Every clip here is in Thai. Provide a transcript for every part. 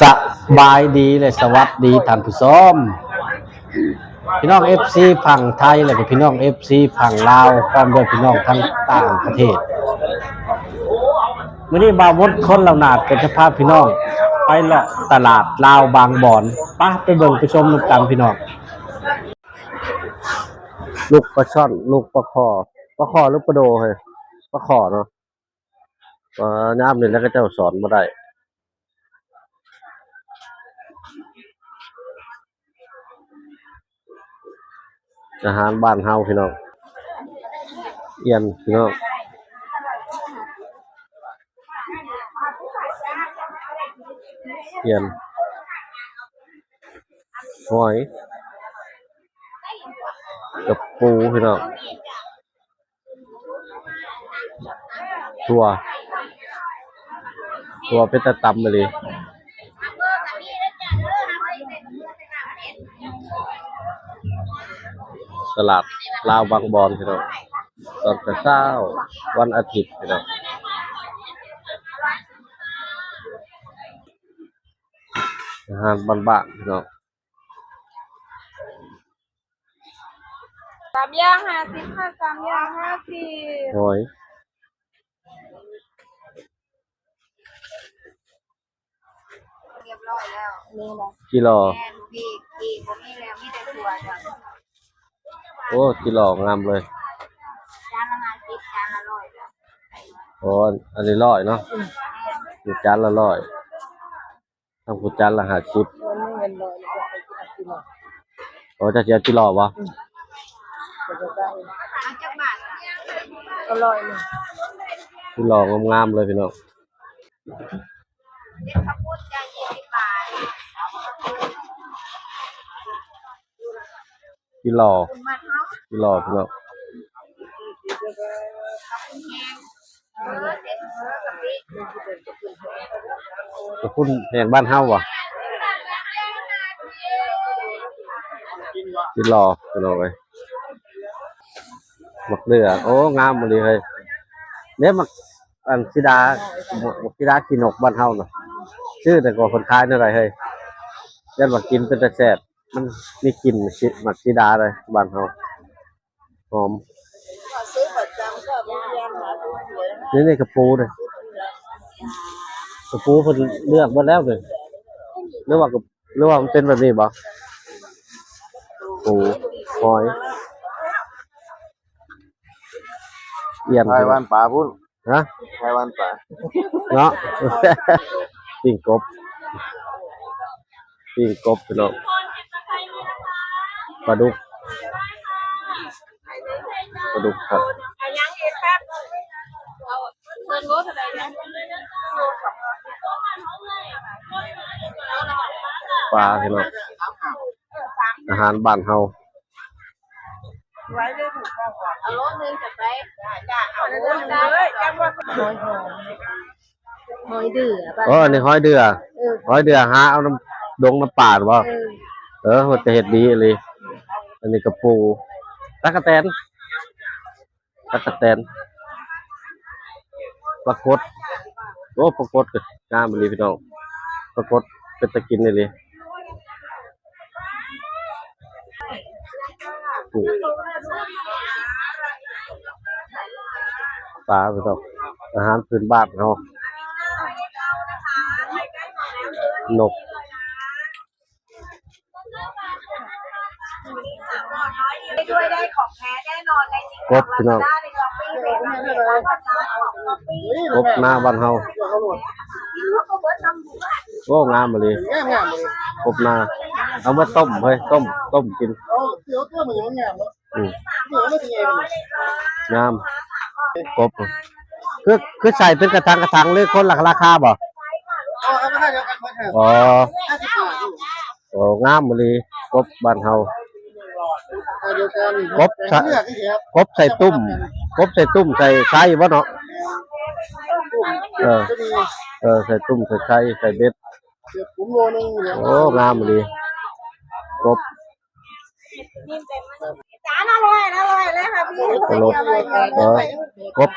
สบายดีเลยสวัสดีท่านผู้ชมพี่น้อง FC ฝั่งไทยและก็พี่น้อง FC ฝั่งลาวพร้อมด้วยพี่น้องทั้งต่างประเทศวันนี้บาวดคนเหล่านาดก็จะพาพี่น้องไปเลาะตลาดลาวบางบอนป้าไปเบิ่งไปชมนำกันพี่น้องลูกปลาช่อนลูกปลาคอปลาคอลูกปลาโดเฮ้ยปลาคอเนาะอ่อน้ำนี่แล้วก็เจ้าสอนมาได้ อาหารบ้านเฮาพี่น้องเอียนพี่น้องเอียนหอยกับปูพี่น้องตัว ตัวเป็นตะตำมาเลย ตลาดลาวบางบอนพี่น้องตอนกระเช้าวันอาทิตย์พี่น้องอาหารบ้านๆพี่น้องสามย่างห้าสิบค่ะสามย่างห้าสิบหอยเรียบร้อยแล้วนี่แหละกิโลแม่ปีกปีกผมนี่แล้วมีแต่ถั่วจ้ะ โอ้กิโลงามเลยจานละห้าสิบจานละร้อยจ้ะโอ้อันนี้ร้อยเนาะอยู่จานละร้อยทำกูจานละห้าสิบเงินร้อยจะไปกินกินโอ้จะเสียกิโลวะมาจากบ้านอร่อยเลยกิโลงามๆเลยพี่น้องเด็กข้าวปุ้นจานยี่สิบบาทกิโลคุณมาเนาะกิ โลพี่น้องกับคุณแห้งเออเด็กเออกับพี่จะพุ่นแห่งบ้านเฮาวะกิโลพี่น้องเลยมักเดือโอ้ งามมาเลยเฮ้ยเนี่ยมักอันสิดามักสิดากินนกบ้านเฮาเนาะชื่อแต่ก็คนคล้ายนั่นไรเฮ้ยยันว่ากินเป็นแต่แซ่บมันมีกลิ่นสิมักสิดาเลยบ้านเฮา หอมซื้อประจำก็มีแยมหาดูสวยนะนี่นี่กระปูเลยกระปูเพิ่นเลือกมาแล้วเลยหรือว่ากับหรือว่ามันเป็นแบบนี้บ่ปูหอยเอี่ยนไต้หวันป่าพุ่นฮะไต้หวันป่าเนาะปิ้งกบปิ้งกบพี่น้องปลาดุก ปลาดุกครับอันยังอีกครับเอาเงินรถอะไรนะปลาพี่น้องอาหารบ้านเฮาไว้ได้ถูกต้องก่อนเอารถนึงจะไปจ้าเอารถเลยจังว่าหอยหอมหอยเดือป่ะอ๋ออันนี้หอยเดือเออหอยเดือหาเอาน้ำดงน้ำป่าดบ่เออเออมันจะเห็ดดีเลยอันนี้กระปูตักกะแตน ตักกะแตนปลากดโอ้ปลากดก็งามเลยพี่น้องปลากดเป็นตะกินเลยปูปลาพี่น้องอาหารพื้นบ้านเขานกได้ด้วยได้ของแท้แน่นอนในจริงกบพี่น้องได้ในช้อปปี้เลยนะเลยร้านป กบหน้าบ้านเฮากก็เบิร์ดทำหมูอะโอ้งามมาเลยงามงามเลยกบหน้าเอามาต้มเฮ้ยต้มต้มกินงามกบคือคือใส่เป็นกระถางกระถางหรือคนหลักราคาบ่เอาเอามาให้เดียวกันมาค่ะอ๋อโอ้งามมาเลยกบบ้านเฮากบใส่เลือกที่ครับกบใส่ตุ้ม กบใส่ตุ้มใส่ไส้บ่เนาะเออจะมีเออใส่ตุ้มใส่ไส้ใส่เบ็ดเดี๋ยวผมโลนึงอยู่แล้วโอ้งามมาเลยกบจานอร่อยอร่อยเลยค่ะพี่กระโดดเออกบ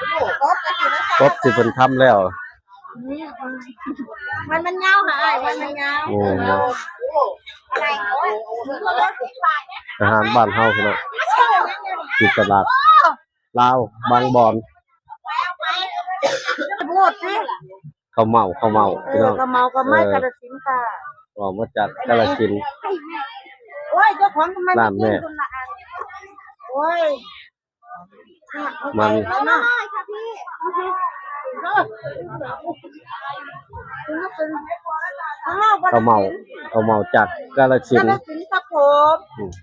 กบกระถิ่นกบที่เพิ่นทำแล้ว มันมันเงาหายมันมันเงาโอ้โหอะไรโอ้ยอาหารบ้านเฮาพี่น้องที่ตลาด ลาวบางบอนพูดสิข้าวเมาข้าวเมาเอพี่อน้องกระเมากระไม้กระสินค่ะออกมาจากกาฬสินธุ์ โอ้ยเจ้าของทำไมร้านแม่กินคนละอันโอ้ยมันแล้วเนาะข้างนอก ข้าวเมาข้าวเมาจากกาฬสิกนระธุ์สินครับผม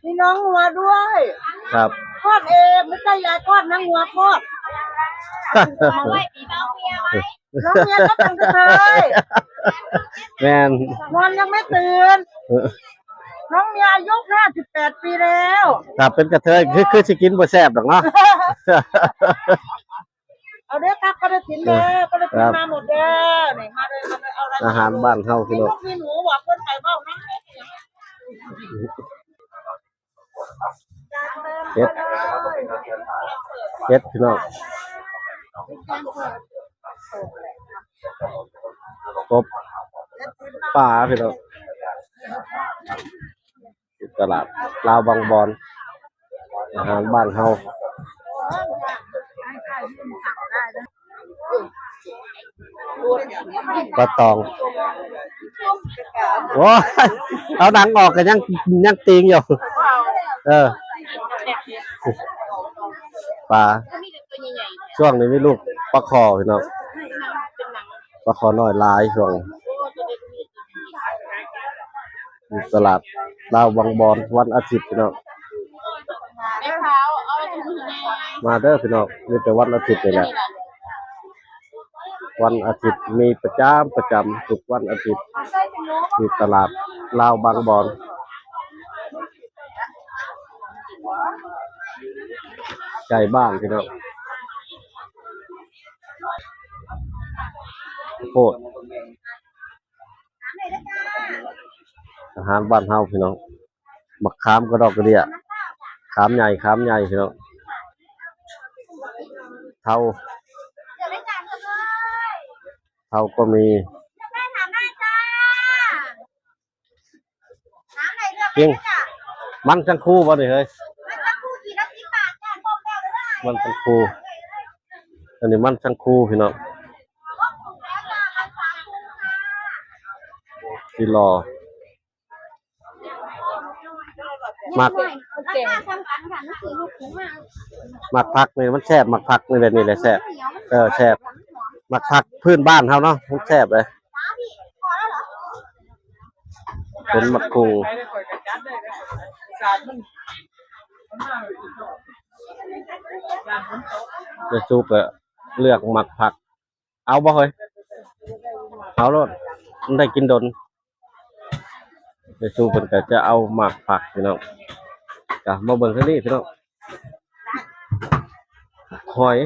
มีน้องงัวด้วยครับทอดเองไม่ใช่ยายทอดนะงัวทอดน้องเมียก็เป็นกระเทยแม่นนอนยังไม่ตื่นน้องเมียอายุห้าสิบแปดปีแล้วถ้าเป็นกระเทยคือคือสิกินบ่แซ่บดอกเนาะ เอาเด้อครับกระสินเด้อกระสินมาหมดเด้อนี่มาเลยมาเลยเอาอะไรอาหารบ้านเฮามีพี่น้ลูองกมีหนูบอกคนไทยบ้านั่งเล่นเฮ็ดเฮ็ดพี่น้องกบปลาพี่น้องที่ตลาดลาวบางบอนอาหารบ้านเฮา ปลาตองโอ้ยเอาหนังออกกันยังยังติงอยู่ เออปลาช่วงนี้มีลูกปลาคอพี่น้องปลาคอน้อยหลายช่วงอยู่ตลาดลาวบางบอนวันอาทิตย์พี่น้องแม่เท้าเอาถุงแม่มาเด้อพี่น้องมีแต่วันอาทิตย์นี่แหละ วันอาทิตย์มีประจำประจำทุกวันอาทิตย์อยู่ตลาดลาวบางบอนไก่บ้านพี่น้องโคตรอาหารบ้านเฮาพี่น้องมะขามกระดอกกระเดียขามใหญ่ขามใหญ่พี่น้องเท่า เดี๋ยวไม่จ่ายเงินเลย เท่าก็มีแม่ถามได้จ้าน้ำไหนเลือกจริงจ้ะมันทั้งคู่บ่นี่เฮ้ยมันจะคู่กี่นาทีบาทจ้ะบอกแล้วเลยว่ามันทั้งคู่อันนี้มันทั้งคู่พี่น้องแล้วจ้ะมันสามคู่ค่ะที่รอมักราคาทำกันค่ะหนังสือลูกถุงมามักพักนี่มันแซ่บมักพักนี่แบบนี้แหละแซ่บเออแซ่บ มักพักพื้นบ้านเฮาเนาะมันแซ่บเลยเหรอเป็นมักคุงจะซุปเลือกหมักผัก เอาบ่เฮ้ยเอาโลดมันได้กินดนจะซุปเพิ่นก็จะเอาหมักผักพี่น้องก็มาเบิ่งทางนี้พี่น้องหอย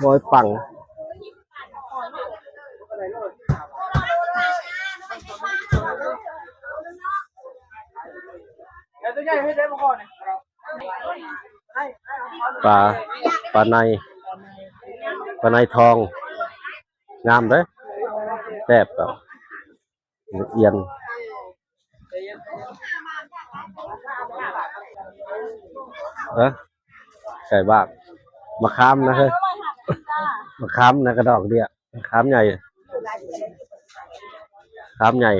หอยปังปลาปลาในปลาในทอง งามเลยแซ่บแบบเอียนเออไก่บ้างมะขามนะเฮ้ย มะขามนะกระดอกเดียมะขามใหญ่ขามใหญ่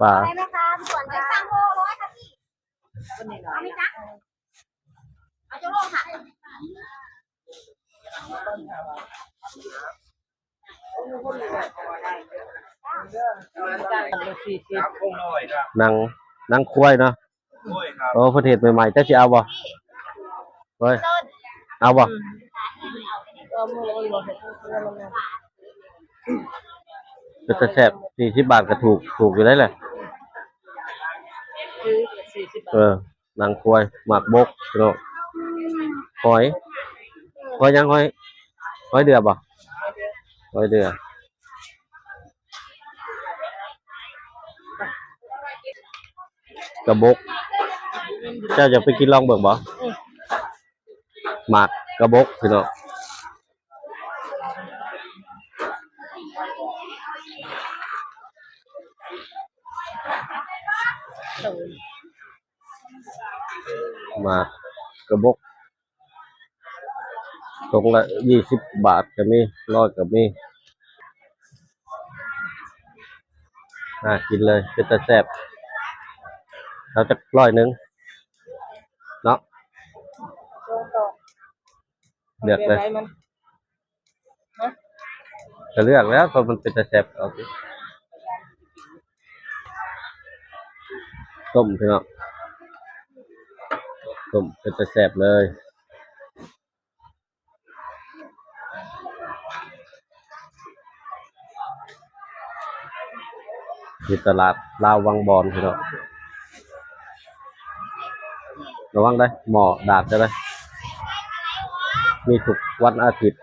ปลาได้ไหมคะส่วนจะสั่งโลร้อยค่ะพี่เอาไหมจ๊ะเอาจะโลค่ะนางนางควายเนาะ โอ้ประเทศใหม่ๆจะสิเอาบ่เฮ้ยเอาบ่จะแซ่บสี่สิบบาทก็ถูกถูกอยู่ได้แหละเออนางควายหมากบกพี่น้องหอยหอยยังหอยหอยเดือบบ่หอยเดือกระบก เจ้าจะไปกินลองเบิ่งบ่หมากกระบกพี่น้องหมากกระบกตรงละยี่สิบบาทก็มีร้อยก็มีน่ากินเลยเป็นตาแซบเราจะร้อยหนึ่งเนาะ โดนต่อ เลือกเลยป็นไรมันจะเลือกแล้วเพราะมันเป็นตาแซ่บเอาสิต้มพี่น้องต้มเป็นตาแซ่บเลยที่ตลาดลาววังบอนพี่น้องระวังได้หมอดาดจะได้ มีทุกวันอาทิตย์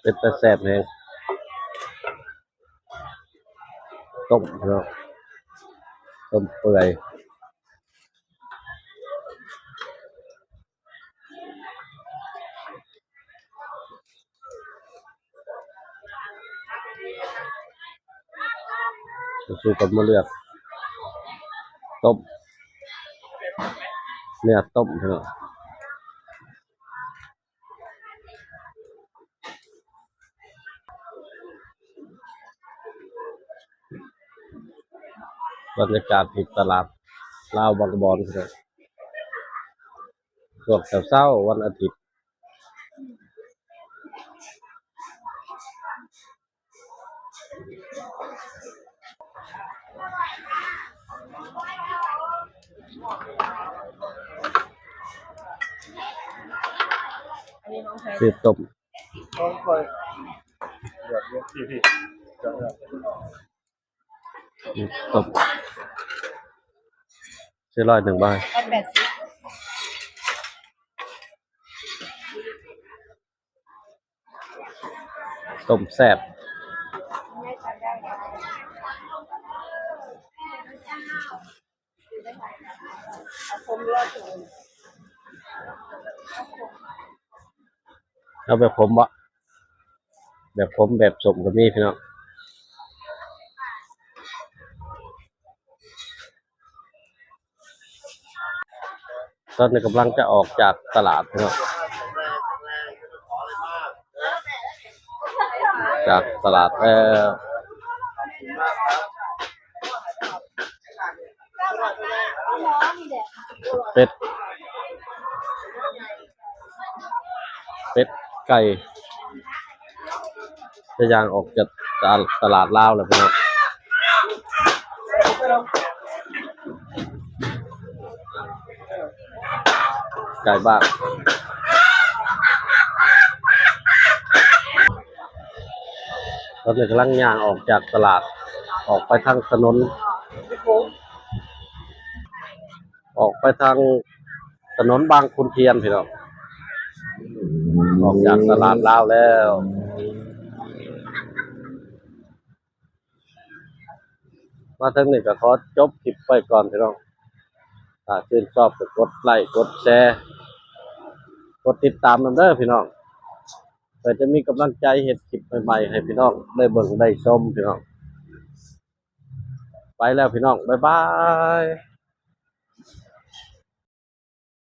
เป็นตะแสบแหงต้มพี่น้องต้มเปื่อยสู้กับมะเลือก ต้มเนื้อต้มพี่น้องบรรยากาศที่ตลาดลาวบางบอนพี่น้องช่วงเช้าวันอาทิตย์อัน นี้น้องใช้ซื้อต้ม ต้องคอย เอาแบบผมบ่แบบผมแบบสมก็มีพี่น้องตอนนี้กำลังจะออกจากตลาดพี่น้องจากตลาดแล้ว ไก่จะย่างออกจากตลาดตลาดลาวเลยพี่น้องไก่บ้านตอนนี้กำลังย่างออกจากตลาดออกไปทางถนน ออกไปทางถนนบางขุนเทียนพี่น้อง ออกจากตลาดลาวแล้วมาถึงนี่ก็ขอจบคลิปไปก่อนพี่น้องถ้าชื่นชอบก็กดไลค์กดแชร์ กดติดตามนำเด้อพี่น้องเพื่อจะมีกำลังใจเห็นคลิปใหม่ๆให้พี่น้องได้เบิ่งได้ชมพี่น้อง ไปแล้วพี่น้อง บ๊ายบาย